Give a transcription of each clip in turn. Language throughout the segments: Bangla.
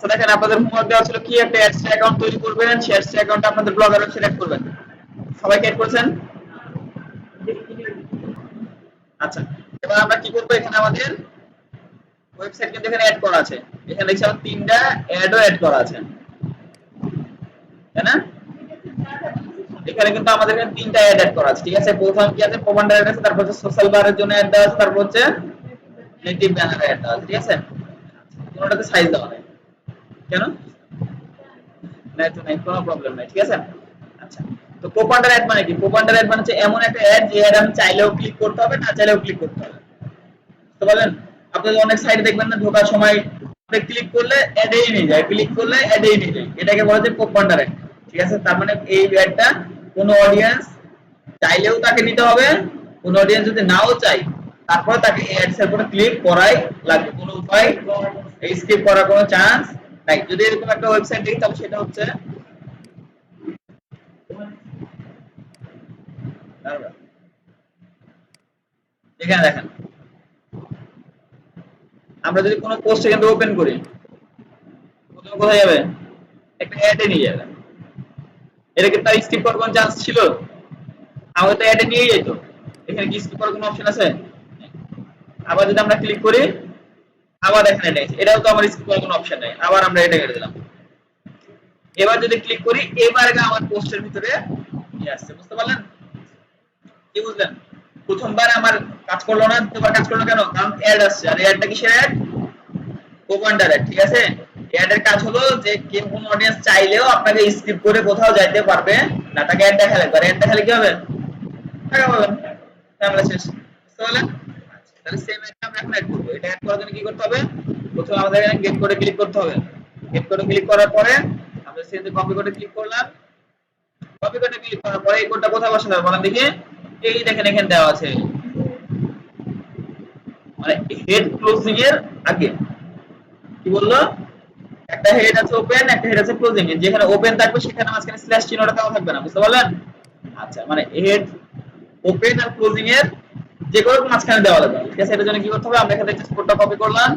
আচ্ছা দেখেন আপনাদের হোমওয়ার্ক দেওয়া ছিল কি একটা অ্যাডস অ্যাকাউন্ট তৈরি করবেন সেই অ্যাডস অ্যাকাউন্ট আপনাদের ব্লগার ওয়েবসাইট অ্যাড করবেন। সবাই অ্যাড করেছেন? আচ্ছা এবার আমরা কি করব এখানে আমাদের? ওয়েবসাইট কিন্তু এখানে অ্যাড করা আছে। এখানে দেখছি আমার তিনটা অ্যাডও অ্যাড করা আছে। তাই না? এখানে কিন্তু আমাদের এখানে তিনটা অ্যাড অ্যাড করা আছে। ঠিক আছে, প্রথম কি আছে? কমান্ডার অ্যাড আছে, তারপর হচ্ছে সোশ্যাল বারের জন্য অ্যাড দেওয়া আছে, তারপর হচ্ছে নেটিভ ব্যানার অ্যাড দেওয়া আছে। ঠিক আছে? কোনোটাতে সাইজ দেওয়া কেন? কোনো প্রবলেম নাই, ঠিক আছে? আচ্ছা তো অ্যাড মানে কি? অ্যাড মানে হচ্ছে এমন একটা অ্যাড যে অ্যাড আমি চাইলেও ক্লিক করতে হবে, না চাইলেও ক্লিক করতে হবে। তো বলেন আপনি অনেক সাইট দেখবেন না, ঢোকার সময় আপনি ক্লিক করলে অ্যাডেই নিয়ে যায় ক্লিক করলে অ্যাডেই নিয়ে যায়। এটাকে বলা কোপান্ডার অ্যাড ঠিক আছে? তার মানে এই অ্যাডটা কোনো অডিয়েন্স চাইলেও তাকে নিতে হবে, কোন অডিয়েন্স যদি নাও চাই তারপরে তাকে অ্যাডস এর উপরে ক্লিক করাই লাগবে। কোনো উপায় স্কিপ করার কোনো চান্স নাই যদি এরকম একটা ওয়েবসাইট দেখি, তাহলে সেটা হচ্ছে। এখানে দেখেন। আমরা যদি কোনো পোস্ট এখান ওপেন করি, প্রথমে কোথায় যাবে? একটা অ্যাডে নিয়ে যাবে। এটা কি তার স্কিপ করার কোনো চান্স ছিল? আমাকে তো অ্যাডে নিয়ে যেত এখানে কি স্কিপ করার কোনো অপশন আছে? আবার যদি আমরা ক্লিক করি আবার এটা আছে। এটাও তো আমার স্কিপ কোনো অপশন নেই। আবার আমরা এটা কেটে দিলাম। এবার যদি ক্লিক করি, এবার আমার পোস্টের ভিতরে নিয়ে আসছে, বুঝতে পারলেন? কি বুঝলেন? প্রথমবার আমার কাজ করল না, দ্বিতীয়বার কাজ করল কেন? কারণ অ্যাড আসছে। আর অ্যাডটা কিসের অ্যাড কোপান্ডার অ্যাড ঠিক আছে? অ্যাড এর কাজ হলো যে কেউ কোন অডিয়েন্স চাইলেও আপনাকে স্কিপ করে কোথাও যাইতে পারবে না। তাকে অ্যাড দেখালে আর অ্যাড দেখালে কি হবে? টাকা পাবেন। তাহলে শেষ। বুঝতে পারলেন? তাহলে সেম অ্যাড আমরা এখন অ্যাড করব। এটা অ্যাড করার জন্য কি করতে হবে? প্রথমে আমাদের এখানে গেট করে ক্লিক করতে হবে। গেট করে ক্লিক করার পরে আমরা সেটা কপি করে ক্লিক করলাম কপি করে ক্লিক করার পরে এই কোডটা কোথায় বসাতে হবে? বলেন দেখি। এই দেখেন, এখানে দেওয়া আছে। মানে হেড ক্লোজিং এর আগে। কি বলল? একটা হেড আছে ওপেন একটা হেড আছে ক্লোজিং এর যেখানে ওপেন থাকবে, সেখানে মাঝখানে স্ল্যাশ চিহ্নটা দেওয়া থাকবে না। বুঝতে পারলেন? আচ্ছা মানে হেড ওপেন আর ক্লোজিং এর যে কোনো মাঝখানে দেওয়া লাগবে। ঠিক আছে? এটার জন্য কি করতে হবে? আমরা এখানে জাস্ট কোডটা কপি করলাম।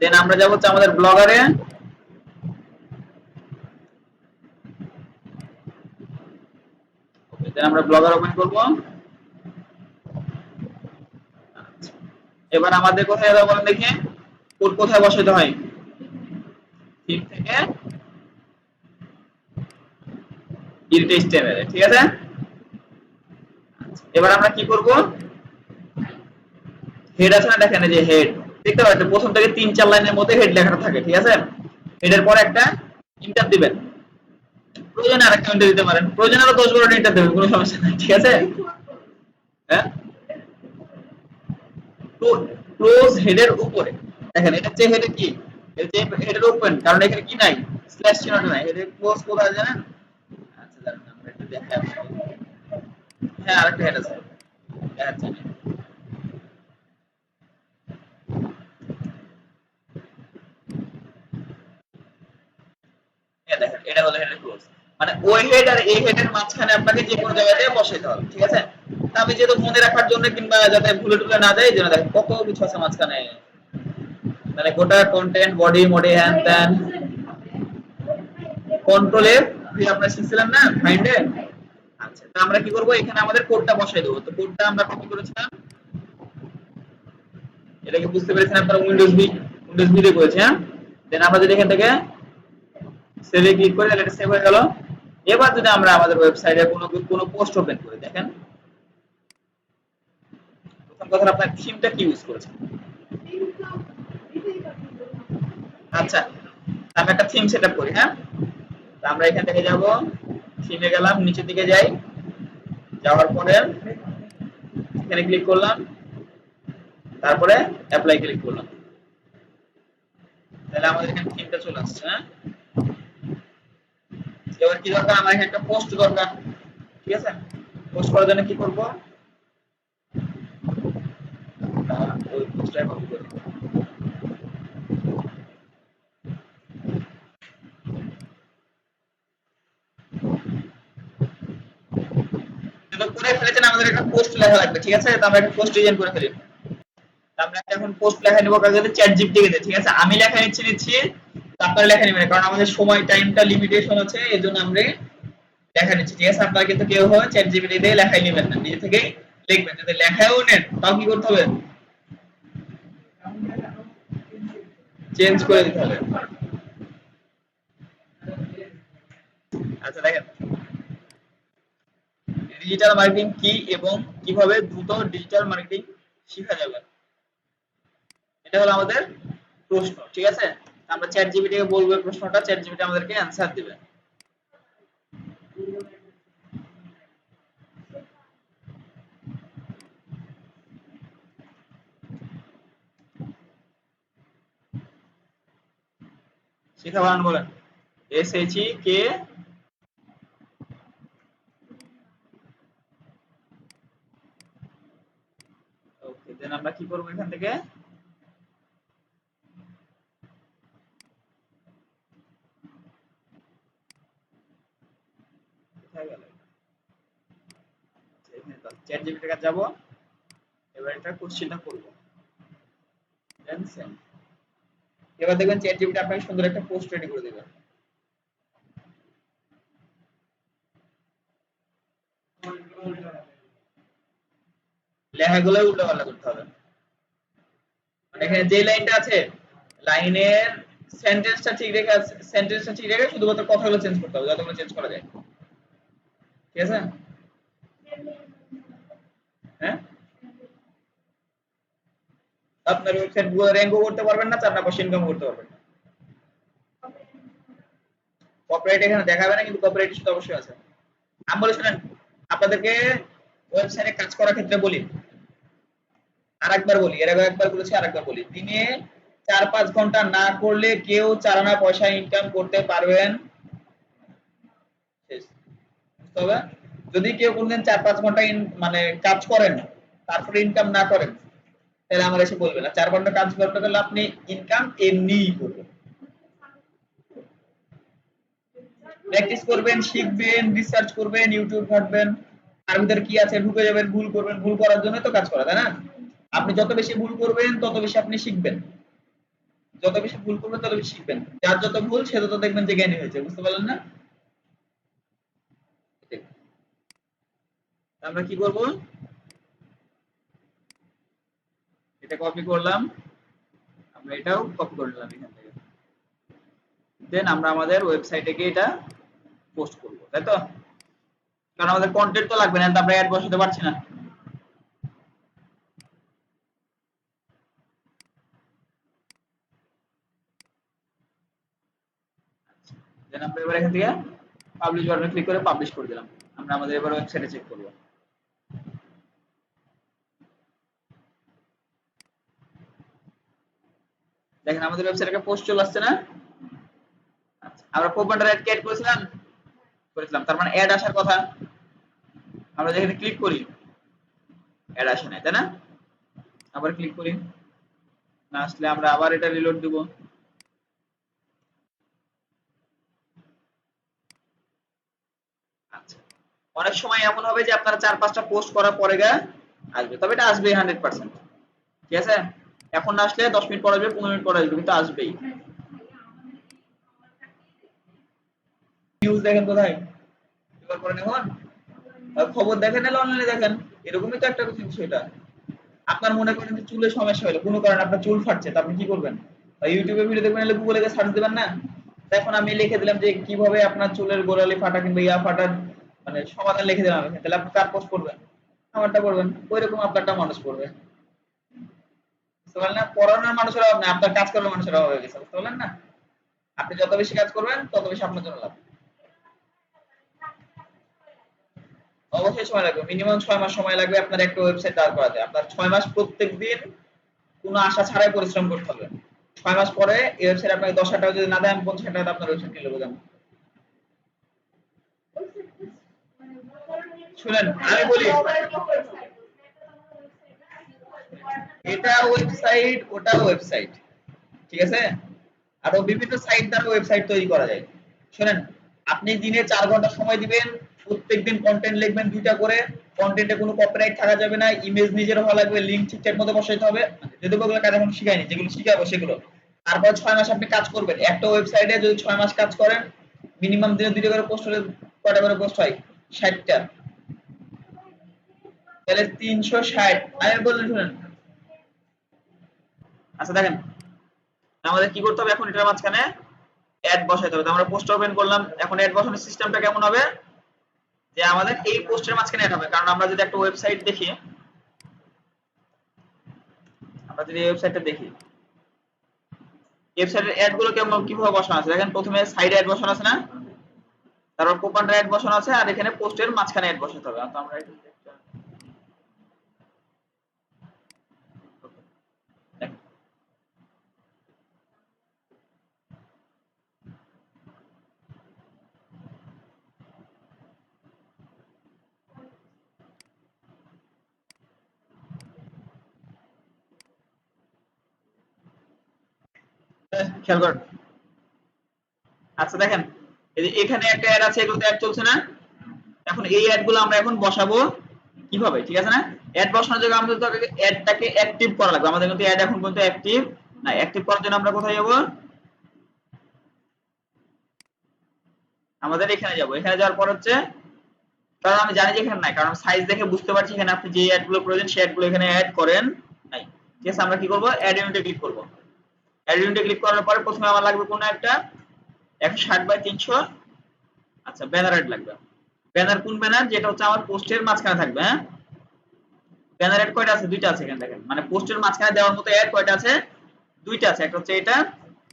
দেন আমরা যাব হচ্ছে আমাদের ব্লগারে ওকে দেন আমরা ব্লগার ওপেন করব। এবার আমাদের কোথায় যাব বলেন দেখি? কোড কোথায় বসাতে হয়? থিম থেকে ইরিটে স্টেমের ঠিক আছে? এবার আমরা কি করব? হেড আছে না দেখেন যে হেড দেখতে পাচ্ছেন, প্রথম থেকে তিন, চার লাইনের মধ্যে হেড থাকে, ঠিক আছে? হেডের পর একটা ইন্টার দিবেন। প্রয়োজনে ইন্টার দিতে পারেন। প্রয়োজনে আরও দশ বারোটা ইন্টার দেবেন, কোনো সমস্যা নাই, ঠিক আছে? হ্যাঁ? ক্লোজ হেডের উপরে। দেখেন এটা হচ্ছে হেডে কি? হেডের ওপেন কারণ এখানে কি নাই? স্ল্যাশ চিহ্নটা নাই। হেডের ক্লোজ কোথায় জানেন? আচ্ছা দাঁড়ান, আমরা একটু দেখাই। হ্যাঁ আরেকটা হেড আছে। আচ্ছা। এটা হলো হেডের ক্লোজ মানে ওই হেড আর এই হেডের মাঝখানে আপনাকে যে কোনো জায়গাতে বসাইতে হবে, ঠিক আছে? আমি যেহেতু মনে রাখার জন্য কিংবা যাতে ভুলে টুলে না যায় জন্য দেখেন, কত কিছু আছে মাঝখানে। মানে গোটা কন্টেন্ট বডি মডি হ্যান ত্যান কন্ট্রোলে আপনারা শিখছিলেন না ফাইন্ডে আচ্ছা তা আমরা কি করব? এখানে আমাদের কোডটা বসাই দেবো। তো কোডটা আমরা কপি করেছিলাম? এটাকে বুঝতে পেরেছেন আপনারা? উইন্ডোজ বি উইন্ডোজ বি দিয়ে করেছে হ্যাঁ? দেন আমরা যদি এখান থেকে সেভে ক্লিক করে, তাহলে এটা সেভ হয়ে গেল। এবার যদি আমরা আমাদের ওয়েবসাইটে কোনো কোনো পোস্ট ওপেন করি, দেখেন। প্রথম কথা আপনার থিমটা কি ইউজ করেছেন? আচ্ছা আমি একটা থিম সেটআপ করি হ্যাঁ? তো আমরা এখান থেকে যাব। থিমে গেলাম, নিচের দিকে যাই। যাওয়ার পরে এখানে ক্লিক করলাম। তারপরে অ্যাপ্লাই ক্লিক করলাম। তাহলে আমাদের এখানে থিমটা চলে আসছে হ্যাঁ? এবার কি দরকার? আমার এখানে একটা পোস্ট দরকার, ঠিক আছে? পোস্ট করার জন্য কি করব? করে ফেলেছেন, আমাদের একটা পোস্ট লেখা লাগবে, ঠিক আছে? তো আমরা একটা পোস্ট ডিজাইন করে ফেলি। আমরা এখন পোস্ট লেখা নিব কাজে চ্যাট জিপিটি কে ঠিক আছে? আমি লেখা নিচ্ছি নিচ্ছি আপনারা লেখা নেবেন কারণ আমাদের সময় টাইমটা লিমিটেশন আছে এই জন্য আমরা লেখা নিচ্ছি, ঠিক আছে? আপনারা কিন্তু কেউ হয় চ্যাট জিপিটি দিয়ে লেখাই নেবেন না, নিজে থেকেই লিখবেন যদি লেখাও নেন, তাও কি করতে হবে? চেঞ্জ করে দিতে হবে। আচ্ছা দেখেন। ডিজিটাল মার্কেটিং কি এবং কীভাবে দ্রুত ডিজিটাল মার্কেটিং শেখা যাবে? এটা হলো আমাদের প্রশ্ন, ঠিক আছে? আমরা চ্যাট জিপিটি কে বলব প্রশ্নটা চ্যাট জিপিটি আমাদেরকে অ্যানসার দিবে। শিখা বানান বলেন এস এইচ কে দেন আমরা কি করব এখান থেকে? চ্যাট যাব। এবার এবার দেখবেন চ্যাট জিপিটি আপনাকে সুন্দর একটা পোস্ট রেডি করে দেবে। লেখাগুলো উল্টো পাল্টা করতে হবে। মানে এখানে যে লাইনটা আছে, লাইনের সেন্টেন্সটা ঠিক রেখে সেন্টেন্সটা ঠিক রেখে শুধুমাত্র কথাগুলো চেঞ্জ করতে হবে, যতগুলো চেঞ্জ করা যায়। ঠিক আছে? হ্যাঁ? আপনার ওয়েবসাইটগুলো র্যাঙ্কও করতে পারবেন না, চার না পয়সা ইনকাম করতে পারবেন না। কপিরাইট এখানে দেখাবে না, কিন্তু কপিরাইট ইস্যু অবশ্যই আছে। আমি বলে শুনেন, আপনাদেরকে ওয়েবসাইটে কাজ করার ক্ষেত্রে বলি আরেকবার বলি, এর আগে একবার বলেছি, আরেকবার বলি। দিনে চার পাঁচ ঘণ্টা না করলে কেউ চার আনা পয়সা ইনকাম করতে পারবেন। হবে? যদি কেউ কোনদিন চার পাঁচ ঘণ্টা মানে কাজ করেন তারপরে ইনকাম না করেন, তাহলে আমার এসে বলবেন না। চার ঘণ্টা কাজ করতে গেলে আপনি ইনকাম এমনিই করবেন প্র্যাকটিস করবেন, শিখবেন রিসার্চ করবেন ইউটিউব ঘাটবেন তার ভিতরে কি আছে, ঢুকে যাবেন, ভুল করবেন, ভুল করার জন্য তো কাজ করা, তাই না? আপনি যত বেশি ভুল করবেন, তত বেশি আপনি শিখবেন। যত বেশি ভুল করবেন, তত বেশি শিখবেন। যার যত ভুল, সে তত দেখবেন যে জ্ঞানী হয়েছে, বুঝতে পারলেন না? আমরা কি করব? এটা কপি করলাম। আমরা এটাও কপি করে নিলাম এখান থেকে। দেন আমরা আমাদের ওয়েবসাইটে গিয়ে এটা পোস্ট করব, তাই তো? কারণ আমাদের কন্টেন্ট তো লাগবে না আমরা অ্যাড বসাতে পারছি না দেন আমরা এবার এখান থেকে পাবলিশ বাটনে ক্লিক করে পাবলিশ করে দিলাম। আমরা আমাদের এবার ওয়েবসাইটে চেক করব। দেখেন আমাদের ওয়েবসাইটে একটা পোস্ট চলে আসছে না? আচ্ছা, আমরা বাটন অ্যাড ক্রিয়েট করেছিলাম? করেছিলাম। তার মানে অ্যাড আসার কথা। আমরা যেখানে ক্লিক করি অ্যাড আসে না তাই না? আবার ক্লিক করি। না আসলে আমরা আবার এটা রিলোড দেব আচ্ছা অনেক সময় এমন হবে যে আপনারা চার, পাঁচটা পোস্ট করার পরে গা আসবে। তবে এটা আসবেই হান্ড্রেড পার্সেন্ট ঠিক আছে? এখন না আসলে দশ মিনিট পর আসবে, পনেরো মিনিট পর আসবে, কিন্তু আসবেই। নিউজ দেখেন কোথায়? এবার করে এখন খবর দেখেন নাহলে অনলাইনে দেখেন। এরকমই তো একটা বিষয়টা আপনার মনে করেন যে চুলের সমস্যা হলো, কোনো কারণে আপনার চুল ফাটছে, তা আপনি কি করবেন? ইউটিউবে ভিডিও দেখবেন নাহলে গুগলে সার্চ দিবেন না? এখন আমি লিখে দিলাম যে কীভাবে আপনার চুলের গোড়ালি ফাটা কিংবা ইয়া ফাটার মানে সমাধান লিখে দিলাম এখানে। তাহলে আপনি কার পোস্ট করবেন আমারটা করবেন ওই রকম আপনারটা মানুষ করবে বুঝতে পারলেন না? পড়ানোর মানুষের অভাব না আপনার কাজ করার মানুষের অভাব হয়ে গেছে, বুঝতে পারলেন না? আপনি যত বেশি কাজ করবেন, তত বেশি আপনার জন্য লাভ। অবশ্যই সময় লাগবে। মিনিমাম ছয় মাস সময় লাগবে আপনার একটা ওয়েবসাইট দাঁড় করাতে। আপনার ছয় মাস প্রত্যেক দিন কোনো আশা ছাড়াই পরিশ্রম করতে হবে। ছয় মাস পরে এই ওয়েবসাইট আপনাকে দশ হাজার টাকা যদি না দেয়, আমি পঞ্চাশ হাজার টাকা আপনার ওয়েবসাইট কিনে দেবো শুনেন, আমি বলি, এটা ওয়েবসাইট ওটা ওয়েবসাইট ঠিক আছে? আরও বিভিন্ন সাইট দ্বারা ওয়েবসাইট তৈরি করা যায়। শুনেন, আপনি দিনে চার ঘণ্টা সময় দিবেন, প্রত্যেকদিন কন্টেন্ট লিখবেন দুইটা করে কন্টেন্টে কোনো কপিরাইট থাকা যাবে না ইমেজ নিজের হওয়া লাগবে লিংক ঠিকঠাক মতো বসাইতে হবে। যেগুলো কাজ এখন শিখাইনি যেগুলো শিখাবো সেগুলো। তারপর ছয় মাস আপনি কাজ করবেন। একটা ওয়েবসাইটে যদি ছয় মাস কাজ করেন মিনিমাম দিনে দুইটা করে পোস্ট হলে কয়টা করে পোস্ট হয়? ষাটটা। তাহলে তিনশো ষাট। আমি বললেন শুনেন। আচ্ছা দেখেন। আমাদের কি করতে হবে এখন? এটার মাঝখানে অ্যাড বসাইতে হবে। তো আমরা পোস্ট ওপেন করলাম। এখন অ্যাড বসানোর সিস্টেমটা কেমন হবে? যে আমাদের এই পোস্টের মাঝখানে অ্যাড হবে। কারণ আমরা যদি একটা ওয়েবসাইট দেখি, আমরা যদি ওয়েবসাইটটা দেখি ওয়েবসাইটের অ্যাডগুলো কেমন, কীভাবে বসানো আছে? দেখেন, প্রথমে সাইডে অ্যাড বসানো আছে না? তারপর কোপান অ্যাড বসানো আছে। আর এখানে পোস্টের মাঝখানে অ্যাড বসাতে হবে। তো আমরা খেয়াল করেন আচ্ছা দেখেন এখানে একটা অ্যাড আছে অ্যাড চলছে না? এখন এই অ্যাডগুলো আমরা এখন বসাবো কীভাবে, ঠিক আছে না? অ্যাড বসানোর জন্য আমাদের তো অ্যাডটাকে অ্যাক্টিভ করা লাগবে। আমাদের কিন্তু অ্যাড এখন পর্যন্ত অ্যাক্টিভ না অ্যাক্টিভ করার জন্য আমরা কোথায় যাব? আমাদের এখানে যাব। এখানে যাওয়ার পর হচ্ছে, কারণ আমি জানি যে এখানে নাই, কারণ সাইজ দেখে বুঝতে পারছি এখানে আপনি যে অ্যাডগুলো প্রয়োজন সেই অ্যাডগুলো এখানে অ্যাড করেন নাই। ঠিক আছে, আমরা কি করব? অ্যাড ইউনিটে ক্লিক করব। অ্যাড ক্লিক করার পরে প্রথমে আমার লাগবে কোনো একটা একশো ষাট বাই তিনশো। আচ্ছা ব্যানার অ্যাড লাগবে। ব্যানার কোন ব্যানার যেটা হচ্ছে আমার পোস্টের মাঝখানে থাকবে হ্যাঁ? ব্যানার অ্যাড কয়টা আছে? দুইটা আছে এখানে দেখেন। মানে পোস্টের মাঝখানে দেওয়ার মতো অ্যাড কয়টা আছে? দুইটা আছে। একটা হচ্ছে এটা,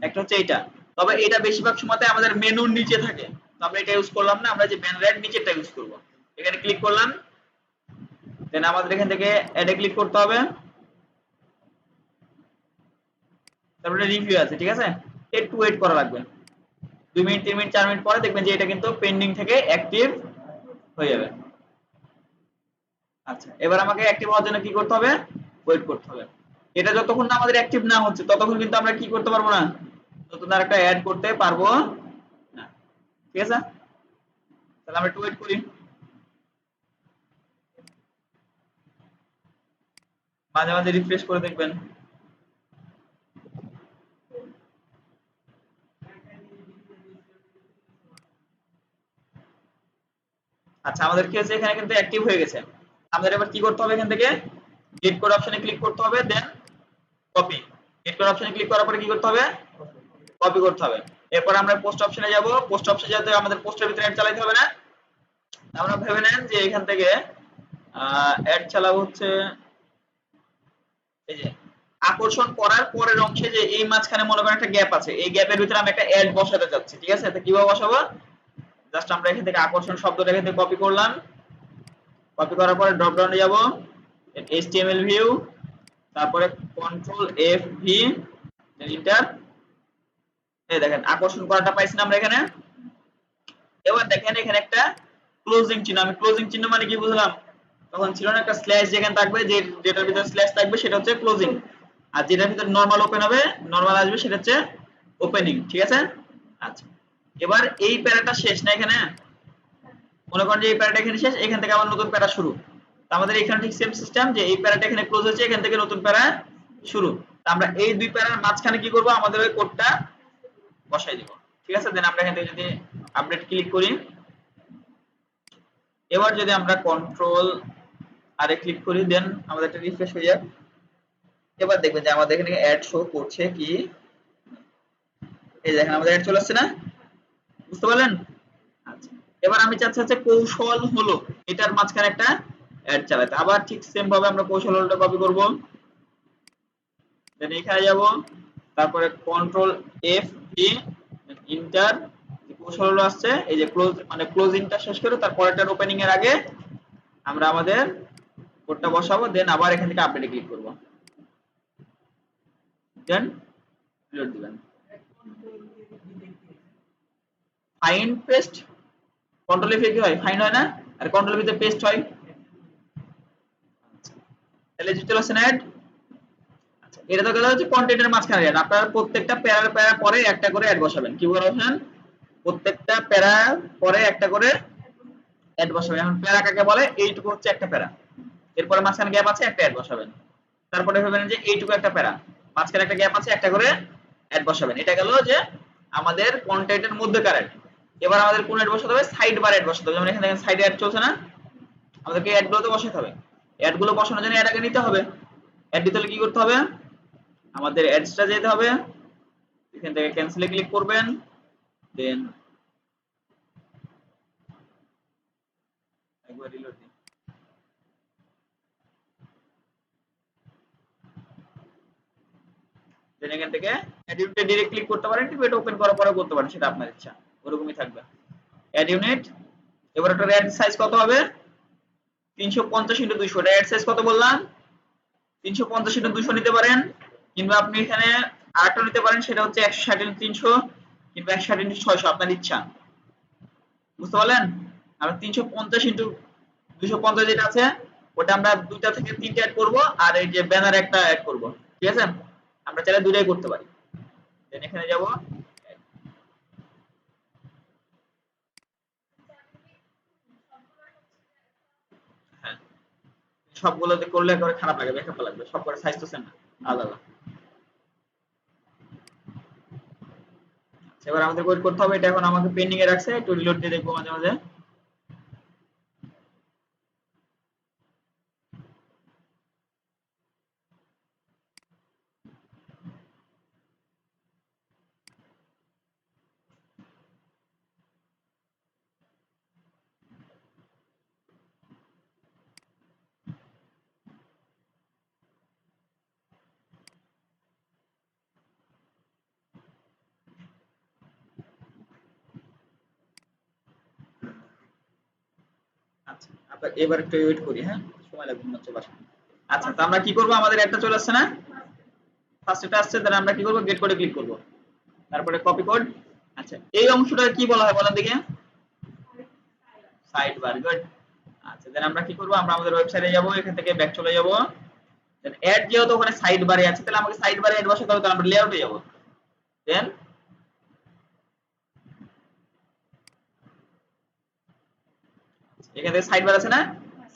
একটা হচ্ছে এইটা তবে এটা বেশিরভাগ সময়তে আমাদের মেনুর নিচে থাকে। তো আমরা এটা ইউজ করলাম না, আমরা যে ব্যানার অ্যাড নিচেরটা ইউজ করব। এখানে ক্লিক করলাম। দেন আমাদের এখান থেকে অ্যাডে ক্লিক করতে হবে। তারপরে রিভিউ আছে, ঠিক আছে? একটু ওয়েট করা লাগবে। দুই মিনিট, তিন মিনিট, চার মিনিট পরে দেখবেন যে এটা কিন্তু পেন্ডিং থেকে অ্যাক্টিভ হয়ে যাবে। আচ্ছা এবার আমাকে অ্যাক্টিভ হওয়ার জন্য কি করতে হবে? ওয়েট করতে হবে। এটা যতক্ষণ না আমাদের অ্যাক্টিভ না হচ্ছে, ততক্ষণ কিন্তু আমরা কি করতে পারব না? নতুন আর একটা অ্যাড করতে পারব না। ঠিক আছে? তাহলে আমরা একটু ওয়েট করি। মাঝে মাঝে রিফ্রেশ করে দেখবেন। আচ্ছা আমাদের কি হচ্ছে এখানে কিন্তু অ্যাক্টিভ হয়ে গেছে। আমাদের এবার কি করতে হবে এখান থেকে? গেট কোড অপশনে ক্লিক করতে হবে দেন কপি গেট কোড অপশনে ক্লিক করার পরে কি করতে হবে? কপি করতে হবে। এরপর আমরা পোস্ট অপশনে যাব। পোস্ট অপশনে যাতে আমাদের পোস্টের ভিতরে অ্যাড চালাতে হবে না। আমরা ভেবে নেন যে এখান থেকে অ্যাড চালাবো হচ্ছে এই যে, আকর্ষণ করার পরের অংশে যে এই মাঝখানে মনে করেন একটা গ্যাপ আছে। এই গ্যাপের ভিতরে আমি একটা অ্যাড বসাতে চাচ্ছি, ঠিক আছে? তো কীভাবে বসাবো? জাস্ট আমরা এখান থেকে আকর্ষণ শব্দটা এখান থেকে কপি করলাম। কপি করার পরে ড্রপ ডাউনে যাব। এইচটিএমএল ভিউ তারপরে কন্ট্রোল এফ ভি এন্টার এই দেখেন, আকর্ষণ করাটা পাইছি আমরা এখানে। এবার দেখেন এখানে একটা ক্লোজিং চিহ্ন, আমি ক্লোজিং চিহ্ন মানে কি বুঝলাম? তখন ছিল না একটা স্ল্যাশ যেখানে থাকবে, যে যেটার ভিতরে স্ল্যাশ থাকবে সেটা হচ্ছে ক্লোজিং আর যেটার ভিতরে নরমাল ওপেন হবে নরমাল আসবে, সেটা হচ্ছে ওপেনিং ঠিক আছে? আচ্ছা। এবার এই প্যারাটা শেষ না এখানে? মনে করেন যে এই প্যারাটা এখানে শেষ, এখান থেকে আবার নতুন প্যারা শুরু। আমাদের এখানে ঠিক সেম সিস্টেম যে এই প্যারাটা এখানে ক্লোজ হয়েছে, এখান থেকে নতুন প্যারা শুরু। আমরা এই দুই প্যারার মাঝখানে কি করব? আমাদের ওই কোডটা বসাই দিব। ঠিক আছে? দেন আমরা এখান থেকে যদি আপডেট ক্লিক করি। এবার যদি আমরা কন্ট্রোল আরে ক্লিক করি দেন আমাদের একটা রিফ্রেশ হয়ে যাক। এবার দেখবেন যে আমাদের এখানে অ্যাড শো করছে কি? এই দেখেন, আমাদের অ্যাড চলে আসছে না? বুঝতে পারলেন? আচ্ছা এবার আমি চাচ্ছি হচ্ছে কৌশল হলো, এটার মাঝখানে একটা অ্যাড চালাতে। আবার ঠিক সেম ভাবে আমরা কৌশল হলোটা কপি করব। দেন এখানে যাব, তারপরে কন্ট্রোল এফ ভি ইন্টার কৌশল হলো আসছে, এই যে ক্লোজ মানে ক্লোজিংটা শেষ করে তারপরেরটার ওপেনিং এর আগে আমরা আমাদের কোডটা বসাবো দেন আবার এখান থেকে আপডেটে ক্লিক করব। দেন রিলোড দিবেন। ফাইন পেস্ট কন্ট্রোল এফ কি হয় ফাইন হয় না, আর কন্ট্রোল ভিতরে পেস্ট হয়। তাহলে যে চলে আসছে না আচ্ছা এটা তো গেল হচ্ছে কন্টেন্টের মাঝখানে অ্যাড আপনারা প্রত্যেকটা প্যারার প্যারা পরে একটা করে অ্যাড বসাবেন। কি বসাবেন? প্রত্যেকটা প্যারা পরে একটা করে অ্যাড বসাবেন। এখন প্যারা কাকে বলে? এইটুকু হচ্ছে একটা প্যারা। এরপরে মাঝখানে গ্যাপ আছে, একটা অ্যাড বসাবেন। তারপরে ভাবেন যে এইটুকু একটা প্যারা। মাঝখানে একটা গ্যাপ আছে, একটা করে অ্যাড বসাবেন। এটা গেল যে আমাদের কন্টেন্টের মধ্যে অ্যাড এবার আমাদের কোন অ্যাড বসাতে হবে? সাইড বার অ্যাড বসাতে হবে। যেমন এখানে দেখেন সাইডে অ্যাড চলছে না? আমাদেরকে অ্যাড গুলোতে বসাতে হবে। অ্যাডগুলো বসানোর জন্য অ্যাড আগে নিতে হবে। অ্যাড দিতে হলে কি করতে হবে? আমাদের অ্যাডসটা যেতে হবে। এখান থেকে ক্যান্সেলে ক্লিক করবেন। দেন। এখান থেকে অ্যাড ইউনিটে ডাইরেক্ট ক্লিক করতে পারেন কিন্তু এটা ওপেন করার পরে করতে পারেন, সেটা আপনার ইচ্ছা। ওরকমই থাকবে। অ্যাড ইউনিট এবার একটা অ্যাড সাইজ কত হবে? 350 ইনটু 200 এটা অ্যাড সাইজ কত বললাম? 350 ইনটু 200 নিতে পারেন। কিংবা আপনি এখানে আরেকটা নিতে পারেন, সেটা হচ্ছে 160 ইনটু 300 কিংবা 160 ইনটু 600 আপনার ইচ্ছা। বুঝতে পারলেন? আমরা 350 ইনটু 250 যেটা আছে, ওটা আমরা দুইটা থেকে তিনটা অ্যাড করব, আর এই যে ব্যানার একটা অ্যাড করব। ঠিক আছে? আমরা চাইলে দুইটাই করতে পারি। দেন এখানে যাব হ্যাঁ সবগুলোতে করলে করে খারাপ লাগে ব্যাকআপ লাগবে সব করে সাইজ তো সেম আলাদা। আচ্ছা, এবার আমাদের ওয়েট করতে হবে এটা এখন আমাকে পেন্ডিং এ রাখছে একটু রিলোড দিয়ে দেখব মাঝে মাঝে আচ্ছা আবার এবার একটু ওয়েট করি হ্যাঁ? সময় লাগবে মনে হচ্ছে বাসা আচ্ছা তো আমরা কি করব? আমাদের একটা চলে আসছে না? ফার্স্ট এটা আসছে, তাহলে আমরা কি করব? গেট কোডে ক্লিক করব। তারপরে কপি কোড আচ্ছা এই অংশটা কি বলা হয় বলেন দেখি সাইড বার গুড আচ্ছা দেন আমরা কি করব? আমরা আমাদের ওয়েবসাইটে যাব, এখান থেকে ব্যাক চলে যাব। দেন অ্যাড যেহেতু ওখানে সাইড বারে আছে, তাহলে আমাকে সাইড বারে অ্যাড বসাতে হবে তাহলে আমরা লেআউটে যাব। দেন এখানে সাইড বার আছে না?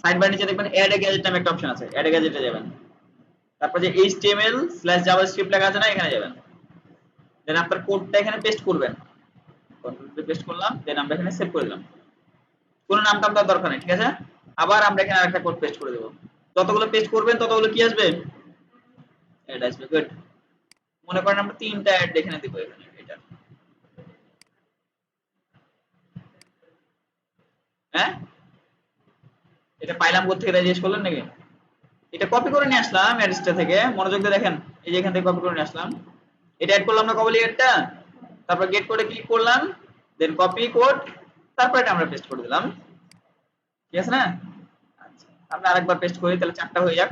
সাইড বার নিচে দেখবেন অ্যাড এ গ্যাজেট নামে একটা অপশন আছে। অ্যাড এ গ্যাজেটে যাবেন। তারপর যে html/javascript লেখা আছে না, এখানে যাবেন। দেন আপনার কোডটা এখানে পেস্ট করবেন। কন্ট্রোল পেস্ট করলাম দেন আমরা এখানে সেভ করে দিলাম। কোনো নাম টাম দরকার নেই, ঠিক আছে? আবার আমরা এখানে আরেকটা কোড পেস্ট করে দেব। যতগুলো পেস্ট করবেন, ততগুলো কি আসবে? অ্যাড আসবে গুড মনে করেন আমরা তিনটা অ্যাড এখানে দিব এখানে, এটা। হ্যাঁ? এটা পাইলাম কোথা থেকে জিজ্ঞেস করলেন নাকি? এটা কপি করে নিয়ে আসলাম অ্যাড্রেসটা থেকে। মনোযোগ দিয়ে দেখেন, এই যে এখান থেকে কপি করে নিয়ে আসলাম। এটা অ্যাড করলাম না কবলি এডটা তারপর গেট কোডে ক্লিক করলাম দেন কপি কোড তারপর এটা আমরা পেস্ট করে দিলাম। ঠিক আছে না? আচ্ছা আমরা আরেকবার পেস্ট করি, তাহলে চারটা হয়ে যাক।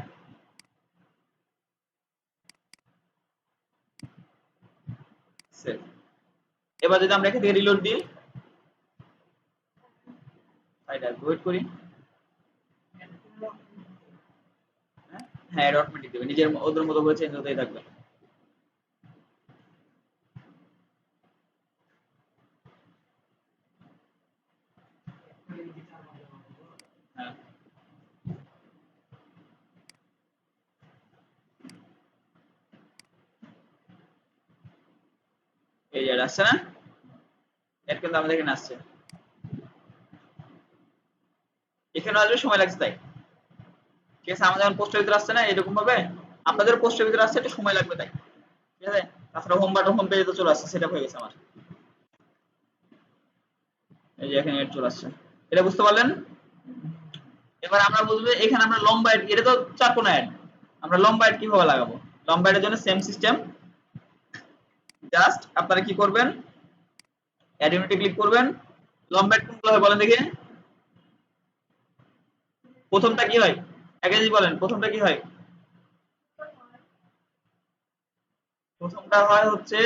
এবার যদি আমরা এখান থেকে রিলোড দিই এটা ওয়েট করি। হ্যাঁ এটা অটোমেটিক দেবে। নিজের ওদের মতো করে চেঞ্জ হতেই থাকবে। হ্যাঁ। এই আসছে না? এর কিন্তু আমাদের এখানে আসছে। এখানে আসবে সময় লাগছে তাই। ঠিক আছে? যেমন পোস্টের ভিতরে আসছে না, এরকম ভাবে আপনাদের পোস্টের ভিতরে আসছে একটু সময় লাগবে তাই। ঠিক আছে? তাছাড়া হোম বাটন হোম পেজে তো চলে আসছে সেটা হয়ে গেছে আমার। এই যে এখানে চলে আসছে। এটা বুঝতে পারলেন? এবার আমরা বুঝবে এখানে আমরা লম্বা অ্যাড এটা তো চার কোনা অ্যাড আমরা লম্বা অ্যাড কীভাবে লাগাবো? লম্বা অ্যাডের জন্য সেম সিস্টেম জাস্ট আপনারা কি করবেন? অ্যাড ইউনিটে ক্লিক করবেন। লম্বা অ্যাড কোনগুলো হয় বলেন দেখি। প্রথমটা কি হয়? যদি বলেন, প্রথমটা কি হয়? প্রথমটা হয় হচ্ছে,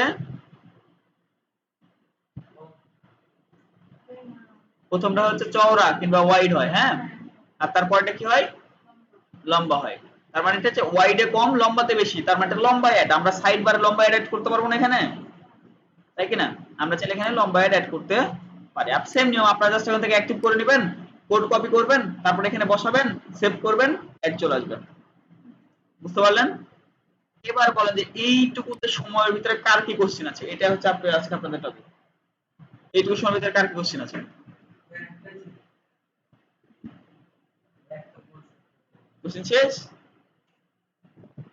প্রথমটা হচ্ছে চওড়া কিংবা ওয়াইড হয় হ্যাঁ? আর তারপরটা কি হয়? লম্বা হয়। তার মানে এটা হচ্ছে ওয়াইডে কম, লম্বাতে বেশি। তার মানে লম্বা অ্যাড আমরা সাইড বারে লম্বা অ্যাড করতে পারব না এখানে? তাই কি না? আমরা চাইলে এখানে লম্বা অ্যাড করতে পারি। আপ সেম নিয়ম, আপনারা জাস্ট এখান থেকে অ্যাক্টিভ করে নেবেন। কোড কপি করবেন, তারপর এখানে বসাবেন সেভ করবেন অ্যাড চলে আসবে। বুঝতে পারলেন? এবার বলেন যে এইটুকুতে সময়ের ভিতরে কার কি কোশ্চেন আছে? এটা হচ্ছে আপনার, আজকে আপনাদের টপিক এইটুকু সময়ের ভিতরে কার কি কোশ্চেন আছে? কোশ্চেন শেষ?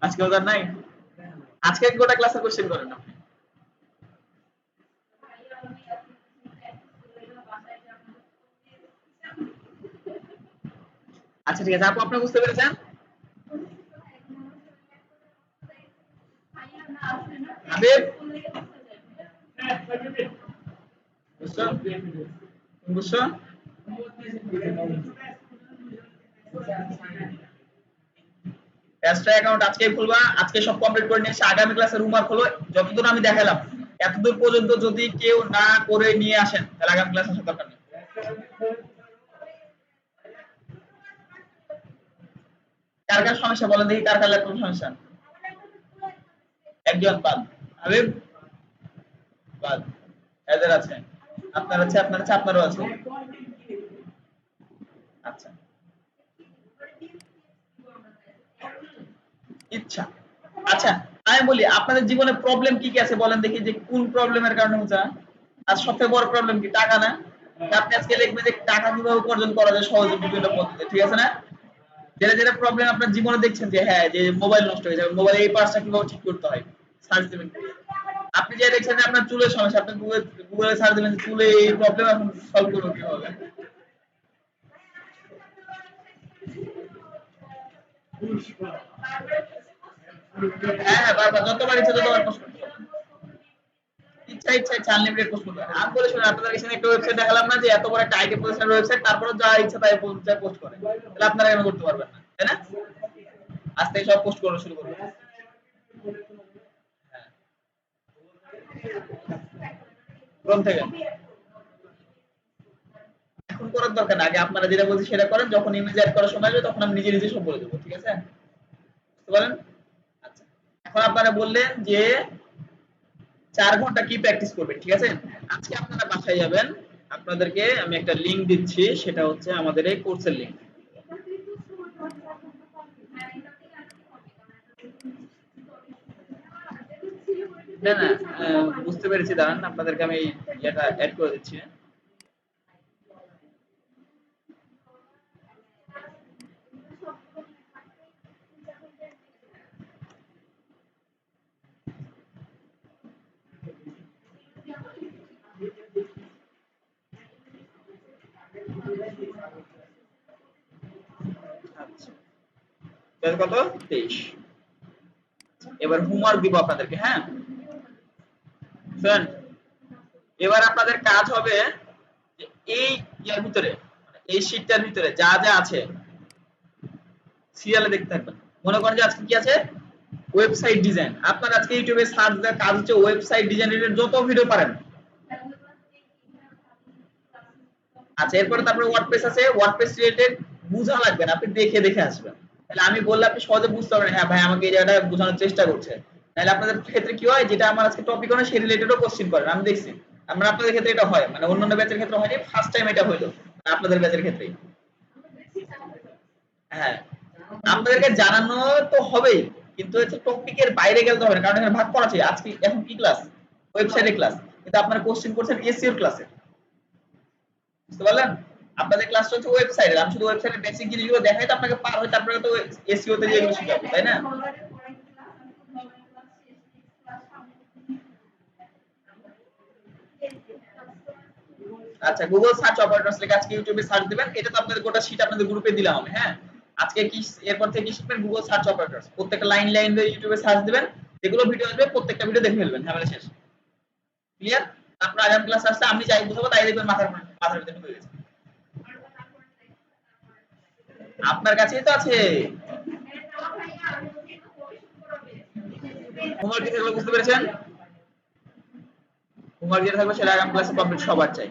আজকে ওদের নাই? আজকে গোটা ক্লাসের কোশ্চেন করেন আপনি। আচ্ছা ঠিক আছে, আপু বুঝতে পেরেছেন? অ্যাকাউন্ট আজকে খুলবা, আজকে সব কমপ্লিট করে আগামী যতদূর আমি দেখালাম, এতদূর পর্যন্ত যদি কেউ না করে নিয়ে আসেন, তাহলে আগামী ক্লাসে দরকার নেই কার কার সমস্যা বলেন দেখি, কার কার ল্যাপটপ সমস্যা? একজন বাদ। হাবিব? বাদ। এদের আছে। আপনার আছে আপনার আছে, আপনারও আছে। আচ্ছা। ইচ্ছা। আচ্ছা আমি বলি, আপনাদের জীবনে প্রবলেম কি কি আছে বলেন দেখি যে কোন প্রবলেমের কারণে হচ্ছে আর সবথেকে বড় প্রবলেম কি? টাকা না? আপনি আজকে লিখবেন যে টাকা কীভাবে উপার্জন করা যায় সহজে বিভিন্ন পদ্ধতিতে, ঠিক আছে না? যেটা যেটা প্রবলেম আপনার জীবনে দেখছেন যে হ্যাঁ যে মোবাইল নষ্ট হয়ে যাবে মোবাইল এই পার্টসটা কীভাবে ঠিক করতে হয়? সার্চ দিবেন আপনি যে দেখছেন যে আপনার চুলের সমস্যা, আপনি গুগল গুগলে সার্চ দিবেন, চুলে এই প্রবলেম এখন সলভ করব কীভাবে? হ্যাঁ হ্যাঁ বারবার, যতবার ইচ্ছা ততবার পোস্ট ইচ্ছা আনলিমিটেড পোস্ট আমি বলে এখানে একটা ওয়েবসাইট দেখালাম না যে এত বড় একটা আইটি ওয়েবসাইট তারপরে যা ইচ্ছা তাই পোস্ট করে। তাহলে আপনারা করতে পারবেন না, তাই না? আজ থেকে সব পোস্ট করা শুরু হ্যাঁ। থেকে? এখন করার দরকার না, আগে আপনারা যেটা বলছি সেটা করেন, যখন ইমেজ অ্যাড করার সময় আসবে, তখন আমি নিজে নিজে সব বলে দেবো, ঠিক আছে? বুঝতে পারেন? আচ্ছা। এখন আপনারা বললেন যে চার ঘণ্টা কি প্র্যাকটিস করবেন, ঠিক আছে? আজকে আপনারা বাসায় যাবেন, আপনাদেরকে আমি একটা লিংক দিচ্ছি, সেটা হচ্ছে আমাদের এই কোর্সের লিংক না না বুঝতে পেরেছি, দাঁড়ান, আপনাদেরকে আমি এটা অ্যাড করে দিচ্ছি। তাহলে কত? তেইশ। এবার হোমওয়ার্ক দিব আপনাদেরকে হ্যাঁ? এবার আপনাদের কাজ হবে এই ইয়ার ভিতরে মানে এই শীটটার ভিতরে যা যা আছে সিরিয়ালে দেখতে থাকবেন। মনে করেন যে আজকে কি আছে? ওয়েবসাইট ডিজাইন আপনার আজকে ইউটিউবে সার্চ দেওয়ার কাজ হচ্ছে ওয়েবসাইট ডিজাইন রিলেটেড যত ভিডিও পারেন। আচ্ছা এরপরে তারপরে ওয়ার্ডপ্রেস আছে। ওয়ার্ডপ্রেস রিলেটেড বুঝা লাগবে না, আপনি দেখে দেখে আসবেন। তাহলে আমি বললে আপনি সহজে বুঝতে পারবেন হ্যাঁ ভাই আমাকে এই জায়গাটা বোঝানোর চেষ্টা করছে। তাহলে আপনাদের ক্ষেত্রে কি হয়, যেটা আমার আজকে টপিক হয় সেই রিলেটেডও কোশ্চেন করেন, আমি দেখছি। আমরা আপনাদের ক্ষেত্রে এটা হয় মানে অন্যান্য ব্যাচের ক্ষেত্রে হয়নি ফার্স্ট টাইম এটা হইল, আপনাদের ব্যাচের ক্ষেত্রেই। হ্যাঁ আপনাদেরকে জানানো তো হবেই, কিন্তু হচ্ছে টপিকের বাইরে গেলে তো হবে না, কারণ এখানে ভাগ করা আছে, আজকে এখন কি ক্লাস ওয়েবসাইটে ক্লাস কিন্তু আপনারা কোশ্চেন করছেন এসইওর ক্লাসে বুঝতে পারলেন? আপনাদের ক্লাস হচ্ছে ওয়েবসাইটে আমি শুধু ওয়েবসাইটের বেসিক জিনিসগুলো দেখাই, তো আপনাকে পার হয় তারপরে তো এসইও তে যেগুলো শিখাবো, তাই না? আচ্ছা গুগল সার্চ অপারেটরস লিখে আজকে ইউটিউবে সার্চ দিবেন এটা তো আপনাদের গোটা শীট আপনাদের গ্রুপে দিলাম আমি হ্যাঁ? আজকে কি, এরপর থেকে শিখবেন? গুগল সার্চ অপারেটরস প্রত্যেকটা লাইন লাইন দিয়ে ইউটিউবে সার্চ দিবেন, যেগুলো ভিডিও আসবে, প্রত্যেকটা ভিডিও দেখে ফেলবেন, ঝামেলা শেষ। ক্লিয়ার তারপর আগামী ক্লাস আসছে আমি যাই বুঝাবো, তাই দেখবেন মাথার মাথার ভিতরে ঢুকে গেছে। আপনার কাছেই তো আছে। হোমওয়ার্ক কি বুঝতে পেরেছেন? হোমওয়ার্ক যেটা থাকবে সেটা আগামী ক্লাসে কমপ্লিট সবার চাই।